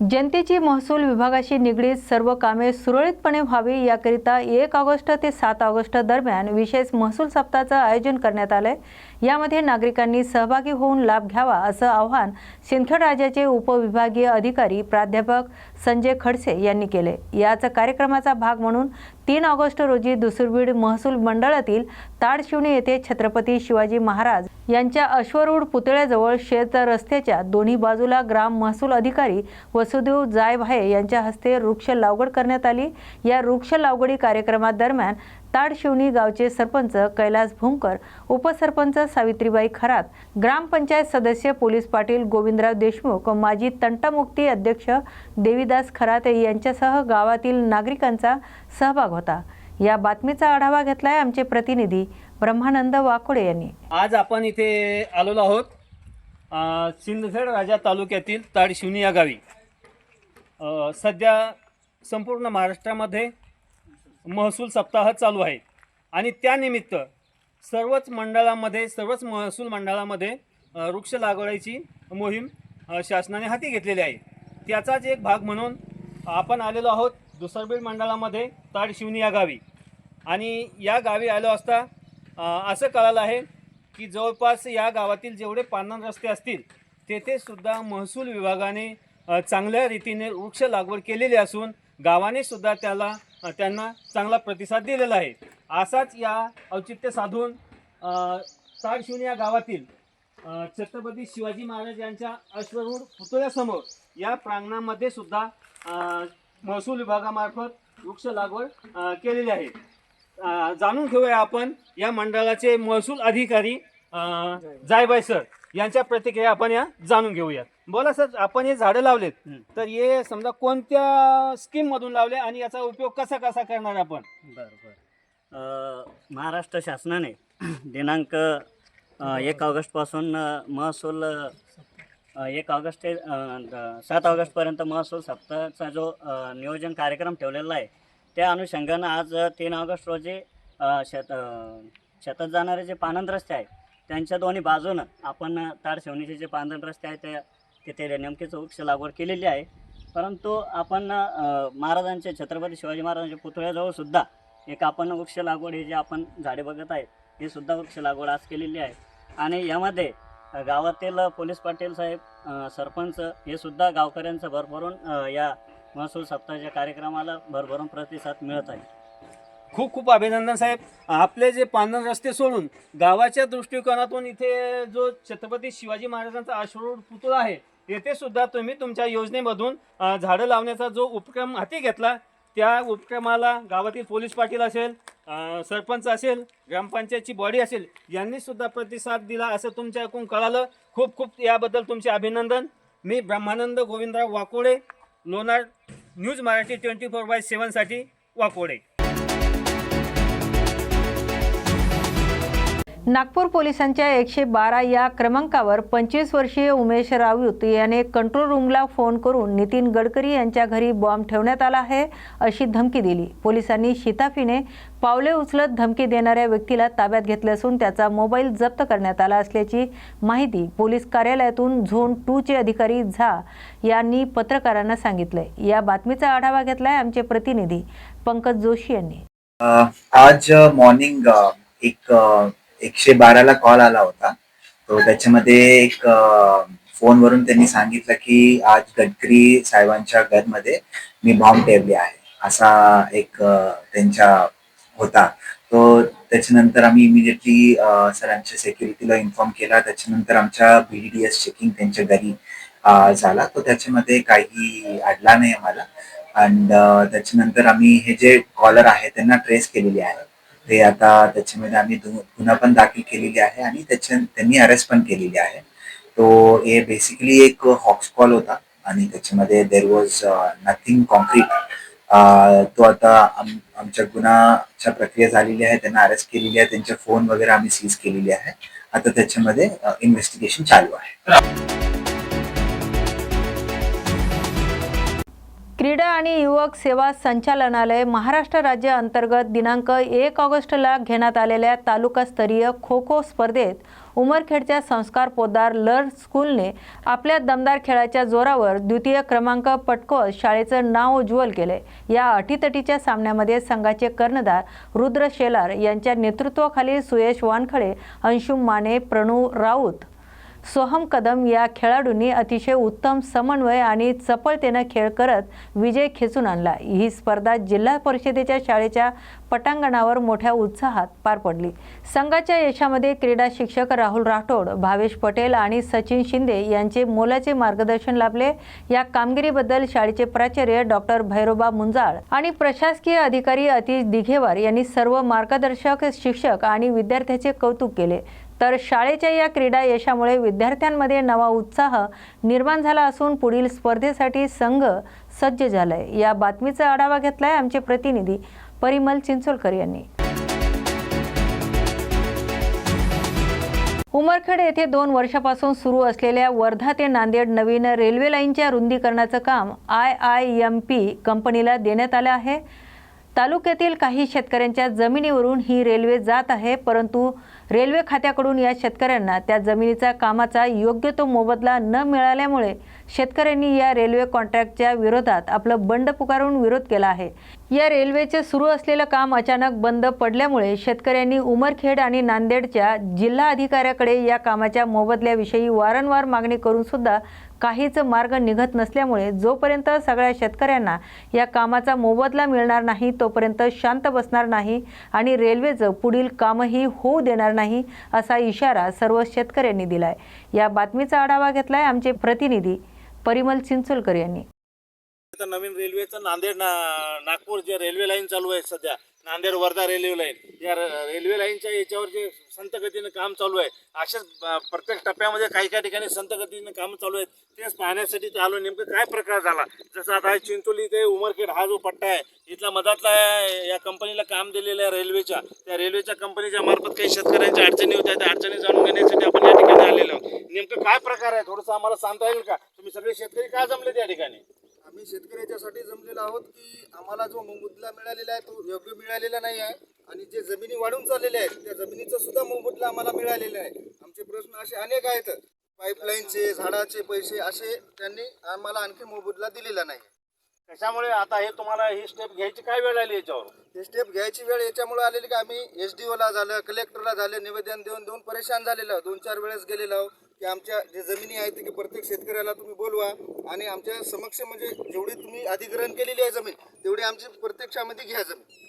जनतेची महसूल विभागाशी निगडीत सर्व कामे सुरळीतपणे व्हावी याकरिता एक ऑगस्ट ते सात ऑगस्ट दरम्यान विशेष महसूल सप्ताहाचं आयोजन करण्यात आलंय. यामध्ये नागरिकांनी सहभागी होऊन लाभ घ्यावा असं आवाहन सिंदखेड राज्याचे उपविभागीय अधिकारी प्राध्यापक संजय खडसे यांनी केले. याच कार्यक्रमाचा भाग म्हणून तीन ऑगस्ट रोजी दुसुरबीड महसूल मंडळातील ताडशिवणी येथे छत्रपती शिवाजी महाराज यांच्या अश्वरूढ पुतळ्याजवळ शेत रस्त्याच्या दोन्ही बाजूला ग्राम महसूल अधिकारी वसुदेव जायभाये यांच्या हस्ते वृक्ष लागवड करण्यात आली. या वृक्ष लागवडी कार्यक्रमादरम्यान ताडशिवणी गावचे सरपंच कैलास भूमकर उपसरपंच सावित्रीबाई खरात ग्रामपंचायत सदस्य पोलीस पाटील गोविंदराव देशमुख माजी तंटामुक्ती अध्यक्ष देवीदास खराते यांच्यासह गावातील नागरिकांचा सहभाग होता. या बातमीचा आढावा घेतलाय आमचे प्रतिनिधी ब्रह्मानंद वाकोडे यांनी. आज आपण इथे आलेलो आहोत सिंदखेड राजा तालुक्यातील ताडशिवनी या गावी. सध्या संपूर्ण महाराष्ट्रामध्ये महसूल सप्ताह चालू आहे. आणि त्यानिमित्त सर्वच मंडळामध्ये सर्वच महसूल मंडळामध्ये वृक्ष लागवडीची मोहीम शासनाने हाती घेतलेली आहे. त्याचाच एक भाग म्हणून आपण आलेलो आहोत दुसरबीड मंडळामध्ये ताडशिवनी या गावी. आणि या गावी आलो असता असं कळालं आहे की जवळपास या गावातील जेवढे पानन रस्ते असतील तेथे सुद्धा महसूल विभागाने चांगल्या रीतीने वृक्ष लागवड केलेली असून गावाने सुद्धा त्याला त्यांना चांगला प्रतिसाद दिलेला आहे. असाच या औचित्य साधून अ, ताडशिवणी या गावातील छत्रपती शिवाजी महाराज यांच्या अश्वरूढ पुतळ्यासमोर या प्रांगणामध्ये सुद्धा महसूल विभागामार्फत वृक्ष लागवड केलेली आहे. जाणून घेऊया आपण या मंडळाचे महसूल अधिकारी जायबाय जायबाई सर. यांच्या प्रतिक्रिया आपण या जाणून घेऊया बोला सर आपण हे झाडं लावलेत. तर हे समजा कोणत्या स्कीम मधून लावले आणि याचा उपयोग कसा कसा करणार आपण? बरं बरं. महाराष्ट्र शासनाने दिनांक एक ऑगस्टपासून महसूल एक ऑगस्ट ते सात ऑगस्टपर्यंत महसूल सप्ताहाचा जो नियोजन कार्यक्रम ठेवलेला आहे त्या अनुषंगानं आज तीन ऑगस्ट रोजी शेत शेतात जाणारे जे पानंद रस्ते आहेत त्यांच्या दोन्ही बाजूनं आपण अ, ताडशिवणीचे जे पानंद रस्ते आहेत त्या तिथे नेमकेच वृक्ष लागवड केलेली आहे. परंतु आपण महाराजांचे छत्रपती शिवाजी महाराजांच्या पुतळ्याजवळ सुद्धा एक आपण वृक्ष लागवड हे जे आपण झाडे बघत आहेत हे सुद्धा वृक्ष लागवड आज केलेली आहे. आणि यामध्ये गावातील पोलीस पाटील साहेब सरपंच हे सुद्धा गावकऱ्यांचं भरभरून या महसूल सप्ताहाच्या कार्यक्रमाला भरभरून प्रतिसाद मिळत आहे. खूप खूप अभिनंदन साहेब. आपले जे पांढर रस्ते सोडून गावाच्या दृष्टिकोनातून इथे जो छत्रपती शिवाजी महाराजांचा अश्रूढ पुतळा आहे येथे सुद्धा तुम्ही तुमच्या योजनेमधून झाडं लावण्याचा जो उपक्रम हाती घेतला त्या उपक्रमाला गावातील पोलीस पाटील असेल सरपंच असेल ग्रामपंचायतची बॉडी असेल यांनी सुद्धा प्रतिसाद दिला असं तुमच्याकडून कळालं. खूप खूप याबद्दल तुमचे अभिनंदन. मी Brahmanand Govindrao Wakode Lonar news Marathi twenty four by सेवनसाठी Wakode. Nagpur पोलिसांच्या एकशे बारा या क्रमांकावर पंचवीस वर्षीय उमेश राऊत याने कंट्रोल रूमला फोन करून नितीन गडकरी यांच्या घरी बॉम्ब ठेवण्यात आला आहे अशी धमकी दिली. पोलिसांनी शिताफीने पावले उचलत धमकी देणाऱ्या व्यक्तीला ताब्यात घेतले असून त्याचा मोबाईल जप्त करण्यात आला असल्याची माहिती पोलीस कार्यालयातून झोन टू चे अधिकारी झा यांनी पत्रकारांना सांगितलंय. या बातमीचा आढावा घेतलाय आमचे प्रतिनिधी पंकज जोशी यांनी. आज मॉर्निंग एक एकशे बाराला कॉल आला होता. तो त्याच्यामध्ये एक फोनवरून त्यांनी सांगितलं की आज गडकरी साहेबांच्या घरमध्ये मी बॉम्ब ठेवली आहे. असा एक त्यांच्या होता. तो त्याच्यानंतर आम्ही इमिडिएटली सरांच्या सेक्युरिटीला इन्फॉर्म केला. त्याच्यानंतर आमच्या बीडीडीएस चेकिंग त्यांच्या घरी झाला. तो त्याच्यामध्ये काही अडला नाही आम्हाला. अँड त्याच्यानंतर आम्ही हे जे कॉलर आहे त्यांना ट्रेस केलेली आहे. ते आता त्याच्यामध्ये आम्ही गुन्हा पण दाखल केलेली आहे आणि त्याच्या त्यांनी अरेस्ट पण केलेली आहे. तो हे बेसिकली एक हॉक्स कॉल होता आणि त्याच्यामध्ये देर वॉज नथिंग कॉन्क्रीट तो आता आम- आमच्या गुन्हाच्या प्रक्रिया झालेली आहे त्यांना अरेस्ट केलेली आहे त्यांचे फोन वगैरे आम्ही सीज केलेली आहे. आता त्याच्यामध्ये uh, इन्व्हेस्टिगेशन चालू आहे. क्रीडा आणि युवक सेवा संचालनालय महाराष्ट्र राज्य अंतर्गत दिनांक एक ऑगस्टला घेण्यात आलेल्या तालुकास्तरीय खो खो स्पर्धेत उमरखेडच्या संस्कार पोदार लर स्कूलने आपल्या दमदार खेळाच्या जोरावर द्वितीय क्रमांक पटकवत शाळेचं नाव उज्ज्वल केले. या अटीतटीच्या सामन्यामध्ये संघाचे कर्णधार रुद्र शेलार यांच्या नेतृत्वाखाली सुयश वानखडे अंशुम माने प्रणू राऊत सोहम कदम या खेळाडूंनी अतिशय उत्तम समन्वय आणि चपळतेनं खेळ करत विजय खेचून आणला. ही स्पर्धा जिल्हा परिषदेच्या शाळेच्या पटांगणावर मोठ्या उत्साहात पार पडली. संघाच्या यशामध्ये क्रीडा शिक्षक राहुल राठोड भावेश पटेल आणि सचिन शिंदे यांचे मोलाचे मार्गदर्शन लाभले. या कामगिरीबद्दल शाळेचे प्राचार्य डॉक्टर भैरोबा मुंजाळ आणि प्रशासकीय अधिकारी अतिश दिघेवार यांनी सर्व मार्गदर्शक शिक्षक आणि विद्यार्थ्याचे कौतुक केले. तर शाळेच्या या क्रीडा यशामुळे विद्यार्थ्यांमध्ये नवा उत्साह निर्माण झाला असून पुढील स्पर्धेसाठी संघ सज्ज झालाय. या बातमीचा आढावा घेतलाय आमचे प्रतिनिधी परिमल चिंचोलकर यांनी. उमरखेड येथे दोन वर्षापासून सुरू असलेल्या वर्धा ते नांदेड नवीन रेल्वे लाईनच्या रुंदीकरणाचं काम आय आय एम पी कंपनीला देण्यात आलं आहे. तालुक्यातील काही शेतकऱ्यांच्या जमिनीवरून ही रेल्वे जात आहे परंतु रेल्वे खात्याकडून या शेतकऱ्यांना त्या जमिनीचा कामाचा योग्य तो मोबदला न मिळाल्यामुळे शेतकऱ्यांनी या रेल्वे कॉन्ट्रॅक्टच्या विरोधात आपलं बंड पुकारून विरोध केला आहे. या रेल्वेचे सुरू असलेलं काम अचानक बंद पडल्यामुळे शेतकऱ्यांनी उमरखेड आणि नांदेडच्या जिल्हा अधिकाऱ्याकडे या कामाच्या मोबदल्याविषयी वारंवार मागणी करून सुद्धा काहीच मार्ग निघत नसल्यामुळे जोपर्यंत सगळ्या शेतकऱ्यांना या कामाचा मोबदला मिळणार नाही तोपर्यंत शांत बसणार नाही आणि रेल्वेचं पुढील कामही होऊ देणार नाही असा इशारा सर्व शेतकऱ्यांनी दिलाय. या बातमीचा आढावा घेतलाय आमचे प्रतिनिधी परिमल चिंचोलकर यांनी. नवीन रेल्वेचं नांदेड ना नागपूर जे रेल्वे लाईन चालू आहे सध्या नांदेड वर्धा रेल्वे लाईन या रेल्वे लाईनच्या याच्यावर जे संत गतीनं काम चालू आहे अशाच प्रत्येक टप्प्यामध्ये काही काही ठिकाणी संत गतीनं काम चालू आहेत. तेच पाहण्यासाठी ते आलो नेमकं काय प्रकार झाला? जसं आता हे चिंचोली ते उमरखेड हा जो पट्टा आहे इथला मधातला या कंपनीला काम दिलेलं आहे रेल्वेच्या त्या रेल्वेच्या कंपनीच्या मार्फत काही शेतकऱ्यांच्या अडचणी होत्या त्या अडचणी जाणून घेण्यासाठी आपण या ठिकाणी आलेलो आहोत. नेमकं काय प्रकार आहे? थोडंसं आम्हाला सांगता येईल का? तुम्ही सगळे शेतकरी काय जमले त्या ठिकाणी? आम्ही शेतकऱ्याच्यासाठी जमलेलो आहोत की आम्हाला जो मोबदला मिळालेला आहे तो योग्य मिळालेला नाही आहे. आणि जे जमिनी वाढून चाललेल्या आहेत त्या जमिनीचा सुद्धा मोबदला आम्हाला मिळालेला आहे. आमचे प्रश्न असे अनेक आहेत. पाईपलाईनचे झाडाचे पैसे असे त्यांनी आम्हाला आणखी मोबदला दिलेला नाही. त्याच्यामुळे आता हे तुम्हाला ही स्टेप घ्यायची काय वेळ आली याच्यावर? हे स्टेप घ्यायची वेळ याच्यामुळे आलेली की आम्ही एस डी ओला झालं कलेक्टरला झालं निवेदन देऊन देऊन परेशान झालेलो दोन चार वेळेस गेलेलो आहोत. की आमच्या जे जमिनी आहेत की प्रत्येक शेतकऱ्याला तुम्ही बोलवा आणि आमच्या समक्ष म्हणजे जेवढी तुम्ही अधिग्रहण केलेली आहे जमीन तेवढी आमची प्रत्यक्षामध्ये घ्या जमीन.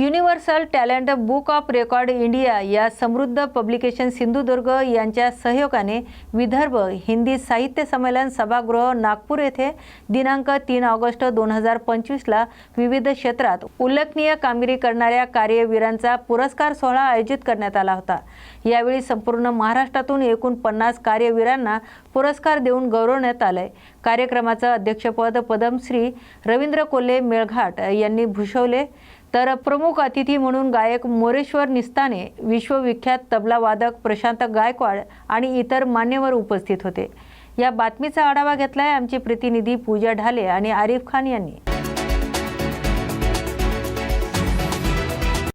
Universal talent book of record India या समृद्ध पब्लिकेशन सिंधुदुर्ग यांच्या सहयोगाने विदर्भ हिंदी साहित्य संमेलन सभागृह नागपूर येथे दिनांक तीन ऑगस्ट दोन हजार पंचवीसला विविध क्षेत्रात उल्लेखनीय कामगिरी करणाऱ्या कार्यवीरांचा पुरस्कार सोहळा आयोजित करण्यात आला होता. यावेळी संपूर्ण महाराष्ट्रातून एकूण पन्नास कार्यवीरांना पुरस्कार देऊन गौरवण्यात आलंय. कार्यक्रमाचं अध्यक्षपद पद्मश्री रवींद्र कोल्हे मेळघाट यांनी भूषवले. तर प्रमुख अतिथी म्हणून गायक मोरेश्वर निस्ताने विश्वविख्यात तबला वादक प्रशांत गायकवाड आणि इतर मान्यवर उपस्थित होते. या बातमीचा आढावा घेतलाय आमचे प्रतिनिधी पूजा ढाले आणि आरिफ खान यांनी.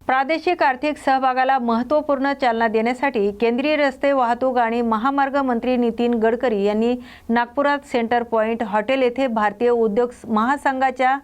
प्रादेशिक आर्थिक सहभागाला महत्त्वपूर्ण चालना देण्यासाठी केंद्रीय रस्ते वाहतूक आणि महामार्ग मंत्री नितीन गडकरी यांनी नागपुरात सेंटर पॉईंट हॉटेल येथे भारतीय उद्योग महासंघाच्या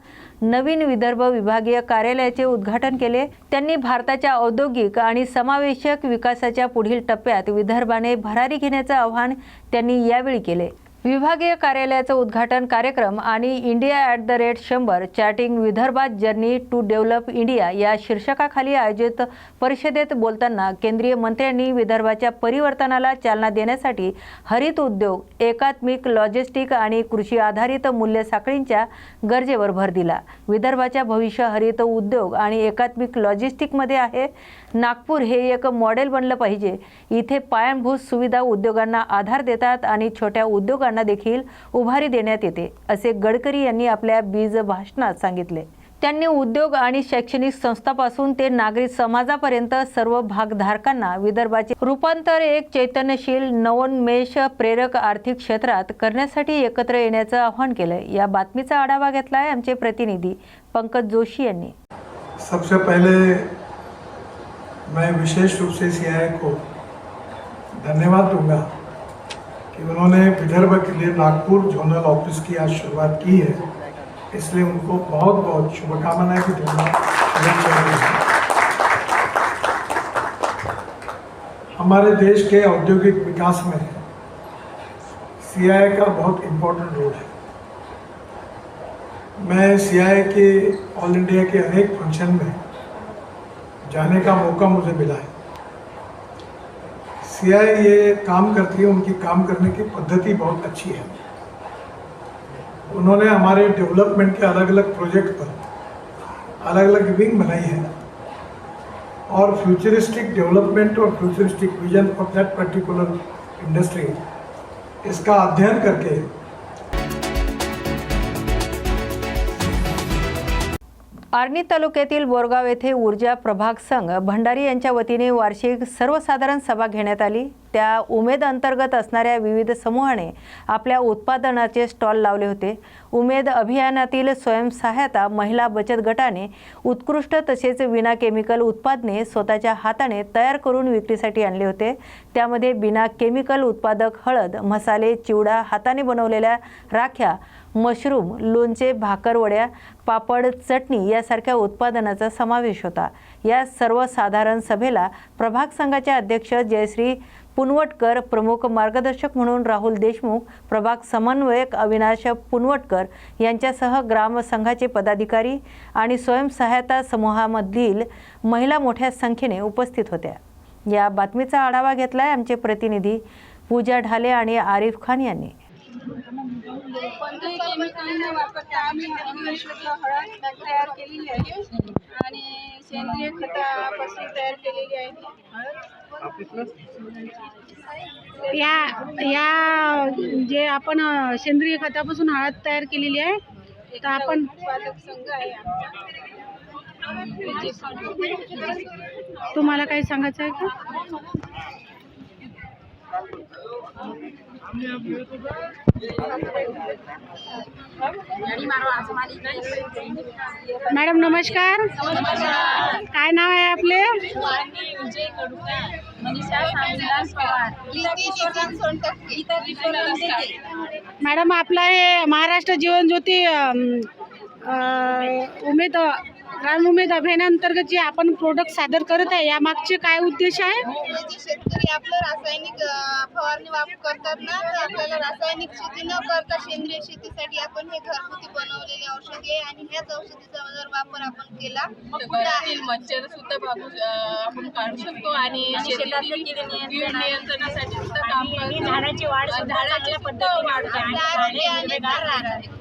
नवीन विदर्भ विभागीय कार्यालयाचे उद्घाटन केले. त्यांनी भारताच्या औद्योगिक आणि समावेशक विकासाच्या पुढील टप्प्यात विदर्भाने भरारी घेण्याचं आवाहन त्यांनी यावेळी केले. विभागीय कार्यालयाचं उद्घाटन कार्यक्रम आणि इंडिया ॲट द रेट शंभर चॅटिंग विदर्भात जर्नी टू डेव्हलप इंडिया या शीर्षकाखाली आयोजित परिषदेत बोलताना केंद्रीय मंत्र्यांनी विदर्भाच्या परिवर्तनाला चालना देण्यासाठी हरित उद्योग एकात्मिक लॉजिस्टिक आणि कृषी आधारित मूल्य साखळींच्या गरजेवर भर दिला. विदर्भाच्या भविष्य हरित उद्योग आणि एकात्मिक लॉजिस्टिकमध्ये आहे नागपूर हे एक मॉडेल बनलं पाहिजे. इथे पायाभूत सुविधा उद्योगांना आधार देतात आणि छोट्या उद्योगांना देखील उभारी देण्यात येते असे गडकरी यांनी आपल्या बीज भाषणात सांगितले. त्यांनी उद्योग आणि शैक्षणिक संस्थापासून ते नागरिक समाजापर्यंत सर्व भागधारकांना विदर्भाचे रूपांतर एक चैतन्यशील नवोन्मेष प्रेरक आर्थिक क्षेत्रात करण्यासाठी एकत्र येण्याचं आवाहन केलं या बातमीचा आढावा घेतलाय आमचे प्रतिनिधी पंकज जोशी यांनी. सबसे पहिले मैं विशेष रूप से सीआईए को धन्यवाद दूँगा कि उन्होंने विदर्भ के लिए नागपुर जोनल ऑफ़िस की आज शुरुआत की है इसलिए उनको बहुत बहुत शुभकामनाएँ भी दूँगा। हमारे देश के औद्योगिक विकास में सीआईए का बहुत इम्पोर्टेंट रोल है मैं सीआईए के ऑल इंडिया के अनेक फ़ंक्शन में जाने का मौका मुझे मिला है। सीआईए ये काम करती है, उनकी काम करने की पद्धति बहुत अच्छी है। उन्होंने हमारे डेवलपमेंट के अलग अलग प्रोजेक्ट पर अलग अलग विंग बनाई है और फ्यूचरिस्टिक डेवलपमेंट और futuristic vision of that particular industry, इसका अध्ययन करके आर्णी तालुक्यातील बोरगाव येथे ऊर्जा प्रभाग संघ भंडारी यांच्या वतीने वार्षिक सर्वसाधारण सभा घेण्यात आली. त्या उमेद अंतर्गत असणाऱ्या विविध समूहाने आपल्या उत्पादनाचे स्टॉल लावले होते. उमेद अभियानातील स्वयंसहायता महिला बचत गटाने उत्कृष्ट तसेच विना केमिकल उत्पादने स्वतःच्या हाताने तयार करून विक्रीसाठी आणले होते. त्यामध्ये बिना केमिकल उत्पादक हळद मसाले चिवडा हाताने बनवलेल्या राख्या मशरूम लोणचे भाकरवड्या पापड चटणी यासारख्या उत्पादनाचा समावेश होता. या सर्वसाधारण सभेला प्रभाग संघाचे अध्यक्ष जयश्री पुनवटकर प्रमुख मार्गदर्शक म्हणून राहुल देशमुख प्रभाग समन्वयक अविनाश पुनवटकर यांच्यासह ग्रामसंघाचे पदाधिकारी आणि स्वयंसहायता समूहामधील महिला मोठ्या संख्येने उपस्थित होत्या. या बातमीचा आढावा घेतलाय आमचे प्रतिनिधी पूजा ढाले आणि आरिफ खान यांनी. केमिकल न वापरता आम्ही हळद तयार केलेली आहे. आणि सेंद्रिय खतापासून तयार केलेली आहे. या या जे आपण सेंद्रिय खतापासून हळद तयार केलेली आहे तर आपण उत्पादक संघ आहे आमचा. तुम्हाला काही सांगायचं आहे का? मॅडम नमस्कार. काय नाव आहे आपले? मॅडम आपला हे महाराष्ट्र जीवन ज्योती उमेद ग्राम उमेद अभियानांतर्गत जे आपण प्रोडक्ट सादर करत आहे यामागचे काय उद्देश आहे? जे शेतकरी आपलं रासायनिक अं, फवारणी वापर करतात ना तर आपल्याला रासायनिक शेती न करता सेंद्रिय शेतीसाठी आपण हे घरगुती बनवलेले औषधी आहे आणि ह्याच औषधीचा जर वापर आपण केला घरातील मच्छर सुद्धा आपण काढू शकतो आणि शेतातील कीड नियंत्रणासाठी सुद्धा काम करतो. झाडाची वाढ झाडाची सुद्धा वाढ तर आरोग्य आणि आहार आहे